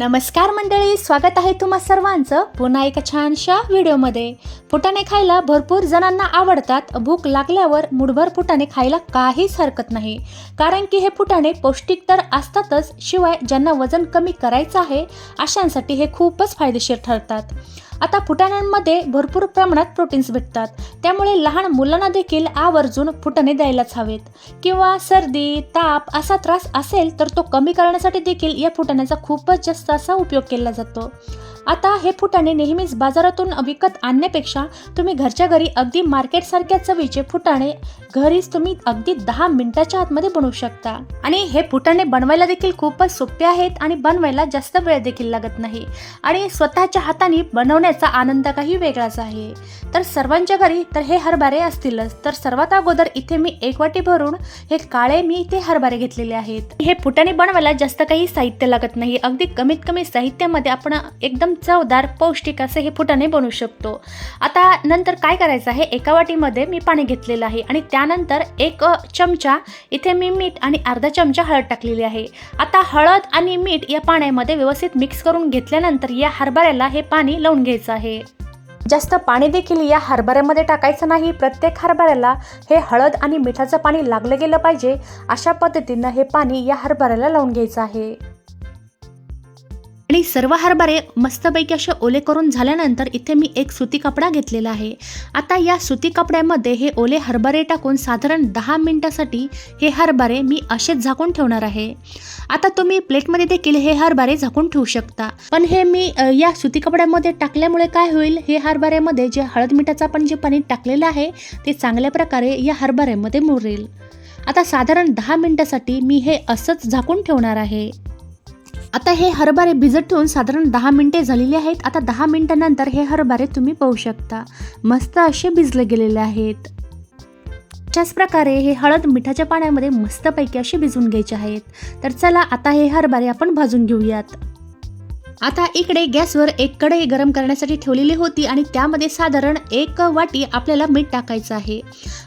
नमस्कार मंडळी स्वागत आहे तुम्हा सर्वांचं पुन्हा एका छानशा व्हिडिओमध्ये. फुटाणे खायला भरपूर जणांना आवडतात भूक लागल्यावर मुठभर फुटाणे खायला काहीच हरकत नाही. कारण की हे फुटाणे पौष्टिक तर असतातच शिवाय ज्यांना वजन कमी करायचं आहे अशांसाठी हे खूपच फायदेशीर ठरतात. आता फुटाण्यांमध्ये भरपूर प्रमाणात प्रोटीन्स भेटतात. त्यामुळे लहान मुलांना देखील आवर्जून फुटाणे द्यायलाच हवेत. किंवा सर्दी ताप असा त्रास असेल तर तो कमी करण्यासाठी देखील या फुटाण्याचा खूपच जास्त असा उपयोग केला जातो. आता हे फुटाणे नेहमीच बाजारातून विकत आणण्यापेक्षा तुम्ही घरच्या घरी अगदी मार्केटसारख्या चवीचे फुटाणे घरीच तुम्ही अगदी दहा मिनिटाच्या आतमध्ये बनवू शकता. आणि हे फुटाणे बनवायला देखील खूपच सोपे आहेत आणि बनवायला जास्त वेळ देखील लागत नाही. आणि स्वतःच्या हाताने बनवण्याचा आनंद काही वेगळाच आहे. तर सर्वांच्या घरी तर हे हरभरे असतीलच तर सर्वात अगोदर इथे मी एक वाटी भरून हे काळे मी इथे हरभरे घेतलेले आहेत. हे फुटाणे बनवायला जास्त काही साहित्य लागत नाही. अगदी कमीत कमी साहित्यामध्ये आपण एकदम चवदार पौष्टिक असे हे फुटाणे बनवू शकतो. आता नंतर काय करायचं आहे? एका वाटीमध्ये मी पाणी घेतलेलं आहे आणि त्यानंतर एक चमचा इथे मी मीठ आणि अर्धा चमचा हळद टाकलेली आहे. आता हळद आणि मीठ या पाण्यामध्ये व्यवस्थित मिक्स करून घेतल्यानंतर या हरभऱ्याला हे पाणी लावून घ्यायचं आहे. जास्त पाणी देखील या हरभऱ्यामध्ये टाकायचं नाही. प्रत्येक हरभऱ्याला हे हळद आणि मिठाचं पाणी लागलं गेलं पाहिजे. अशा पद्धतीनं हे पाणी या हरभऱ्याला लावून घ्यायचं आहे. आणि सर्व हरभरे मस्तपैकी असे ओले करून झाल्यानंतर इथे मी एक सुती कपडा घेतलेला आहे. आता या सुती कपड्यामध्ये हे ओले हरभरे टाकून साधारण दहा मिनिटासाठी हे हरभरे मी असेच झाकून ठेवणार आहे. आता तुम्ही प्लेटमध्ये देखील हे हरभरे झाकून ठेवू शकता. पण हे मी या सुती कपड्यामध्ये टाकल्यामुळे काय होईल? हे हरभऱ्यामध्ये जे हळद मिठाचं आपण जे पाणी टाकलेलं आहे ते चांगल्या प्रकारे या हरभऱ्यामध्ये मुरेल आता साधारण दहा मिनिटासाठी मी हे असंच झाकून ठेवणार आहे. आता हे हरभरे भिजत ठेवून साधारण दहा मिनिटे झालेली आहेत. आता दहा मिनिटानंतर हे हरभरे तुम्ही पाहू शकता. मस्त असे भिजले गेलेले आहेत. अशाच प्रकारे हे हळद मिठाच्या पाण्यामध्ये मस्तपैकी असे भिजून घ्यायचे आहेत. तर चला आता हे हरभरे आपण भाजून घेऊयात. आता इकडे गॅसवर एक कढई गरम करण्यासाठी ठेवलेली होती आणि त्यामध्ये साधारण एक वाटी आपल्याला मीठ टाकायचं आहे.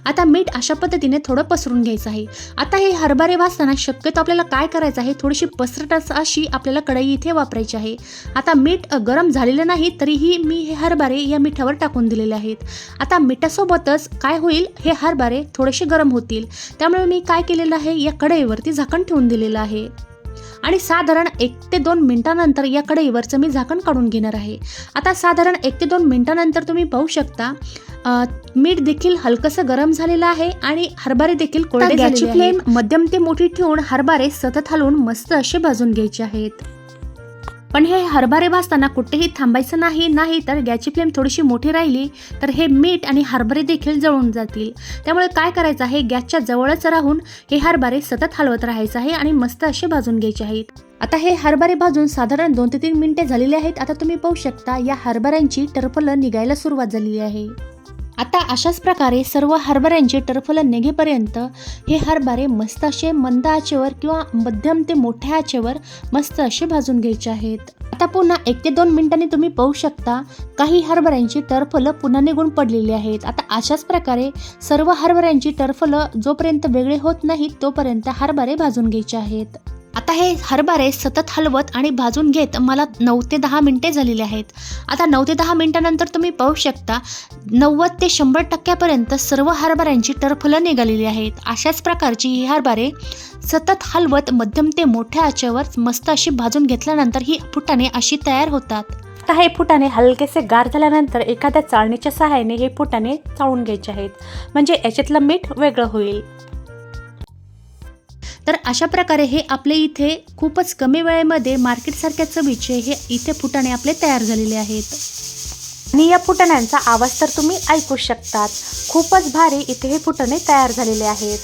आता मीठ अशा पद्धतीने थोडं पसरून घ्यायचं आहे. आता हे हरभरे भाजताना शक्यतो आपल्याला काय करायचं आहे? थोडीशी पसरट अशी आपल्याला कढई इथे वापरायची आहे. आता मीठ गरम झालेलं नाही तरीही मी हे हरभरे या मिठावर टाकून दिलेले आहेत. आता मिठासोबतच काय होईल? हे हरभरे थोडेसे गरम होतील. त्यामुळे मी काय केलेलं आहे? या कढईवरती झाकण ठेवून दिलेलं आहे. आणि साधारण एक ते दोन मिनिटानंतर या कढईवरचं मी झाकण काढून घेणार आहे. आता साधारण एक ते दोन मिनिटानंतर तुम्ही पाहू शकता मीठ देखील हलकंसं गरम झालेलं आहे आणि हरभरे देखील कोरडे फ्लेम मध्यम ते मोठी ठेवून हरभरे सतत हलवून मस्त असे भाजून घ्यायचे आहेत. पण हे हरभरे भाजताना कुठेही थांबायचं नाही नाही तर गॅसची फ्लेम थोडीशी मोठी राहिली तर हे मीठ आणि हरभरे देखील जळून जातील. त्यामुळे काय करायचं आहे? गॅसच्या जवळच राहून हे हरभरे सतत हलवत राहायचं आहे आणि मस्त असे भाजून घ्यायचे आहेत. आता हे हरभरे भाजून साधारण दोन ते तीन मिनिटे झालेली आहेत. आता तुम्ही पाहू शकता या हरभऱ्यांची टरफलं निघायला सुरुवात झालेली आहे. आता अशाच प्रकारे सर्व हरभऱ्यांचे टरफलं निघेपर्यंत हे हरभरे मस्त असे मंद आचेवर किंवा मध्यम ते मोठ्या आचेवर मस्त असे भाजून घ्यायचे आहेत. आता पुन्हा एक ते दोन मिनिटांनी तुम्ही पाहू शकता काही हरभऱ्यांची टरफलं पुन्हा निघून पडलेली आहेत. आता अशाच प्रकारे सर्व हरभऱ्यांची टरफलं जोपर्यंत वेगळे होत नाहीत तोपर्यंत हरभरे भाजून घ्यायचे आहेत. आता हे हरभरे सतत हलवत आणि भाजून घेत मला नऊ ते दहा मिनिटे झालेली आहेत. आता नऊ ते दहा मिनिटानंतर तुम्ही पाहू शकता नव्वद ते शंभर टक्क्यापर्यंत सर्व हरभऱ्यांची टरफलं निघालेली आहेत. अशाच प्रकारची ही हरभरे सतत हलवत मध्यम ते मोठ्या आचेवर मस्त अशी भाजून घेतल्यानंतर ही फुटाणे अशी तयार होतात. आता हे फुटाणे हलकेसे गार झाल्यानंतर एखाद्या चाळणीच्या सहाय्याने हे फुटाणे चाळून घ्यायचे आहेत. म्हणजे याच्यातलं मीठ वेगळं होईल. तर अशा प्रकारे हे आपले इथे खूपच कमी वेळेमध्ये मार्केटसारख्या चवीचे हे इथे फुटाणे आपले तयार झालेले आहेत. आणि या फुटाण्यांचा आवाज तर तुम्ही ऐकू शकतात. खूपच भारी इथे हे फुटाणे तयार झालेले आहेत.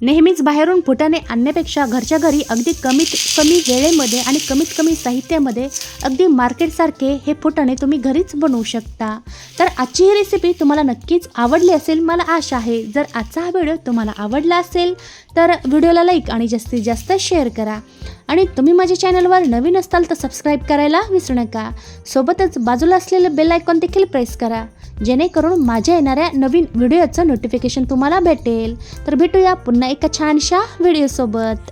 नेहमीच बाहेरून फुटाने आणण्यापेक्षा घरच्या घरी अगदी कमीत कमी वेळेमध्ये आणि कमीत कमी साहित्यामध्ये अगदी मार्केटसारखे हे फुटाणे तुम्ही घरीच बनवू शकता. तर आजची ही रेसिपी तुम्हाला नक्कीच आवडली असेल मला आशा आहे. जर आजचा हा व्हिडिओ तुम्हाला आवडला असेल तर व्हिडिओला लाईक आणि जास्तीत जास्त शेअर करा. आणि तुम्ही माझ्या चॅनलवर नवीन असाल तर सबस्क्राईब करायला विसरू नका. सोबतच बाजूला असलेलं बेल आयकॉन देखील प्रेस करा. जेणेकरून माझ्या येणाऱ्या नवीन व्हिडिओचं नोटिफिकेशन तुम्हाला भेटेल. तर भेटूया पुन्हा एका छानशा व्हिडिओसोबत